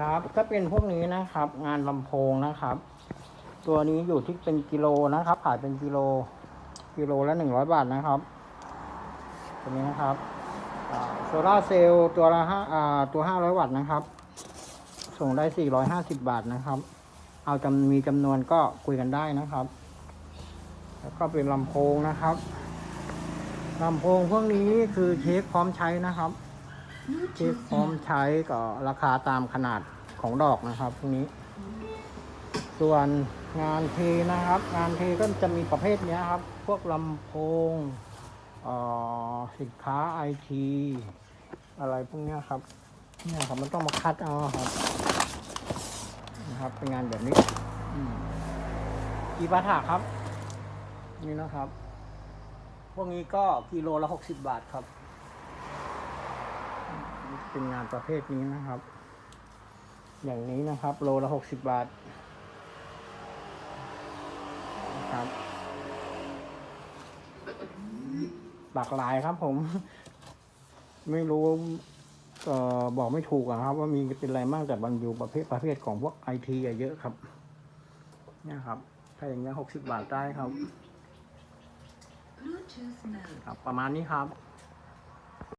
ครับก็เป็นพวกนี้นะครับ งานลำโพงนะครับ ตัวนี้อยู่ที่เป็นกิโลนะครับ ขายเป็นกิโลกิโลละหนึ่งร้อยบาทนะครับตัวนี้นะครับโซล่าเซลล์ตัวละห้าอ่าตัวห้าร้อยวัตต์นะครับ ส่งได้สี่ร้อยห้าสิบบาทนะครับ เอาจำมีจำนวนก็คุยกันได้นะครับ แล้วก็เป็นลำโพงนะครับลำโพงพวกนี้คือเช็คพร้อมใช้นะครับ ที่พร้อมใช้ก็ราคาตามขนาดของดอกนะครับพวกนี้ ส่วนงานเทนะครับ งานเทก็จะมีประเภทนี้ครับ พวกลำโพงออสินค้าไอทีอะไรพวกนี้ครับเนี่ยครับมันต้องมาคัดเอาครับนะครับเป็นงานแบบนี้อกีบาถาครับ นี่นะครับ พวกนี้ก็กิโลละหกสิบบาทครับ เป็นงานประเภทนี้นะครับ อย่างนี้นะครับ โลละหกสิบบาทครับหลากหลายครับผม ไม่รู้เอ่อบอกไม่ถูกอะครับ ว่ามีเป็นอะไรบ้างแต่บรรยูประเภทประเภทของพวกไอทีเยอะครับเนี่ยครับ ถ้าอย่างนี้หกสิบบาทได้ครับ ครับ ประมาณนี้ครับ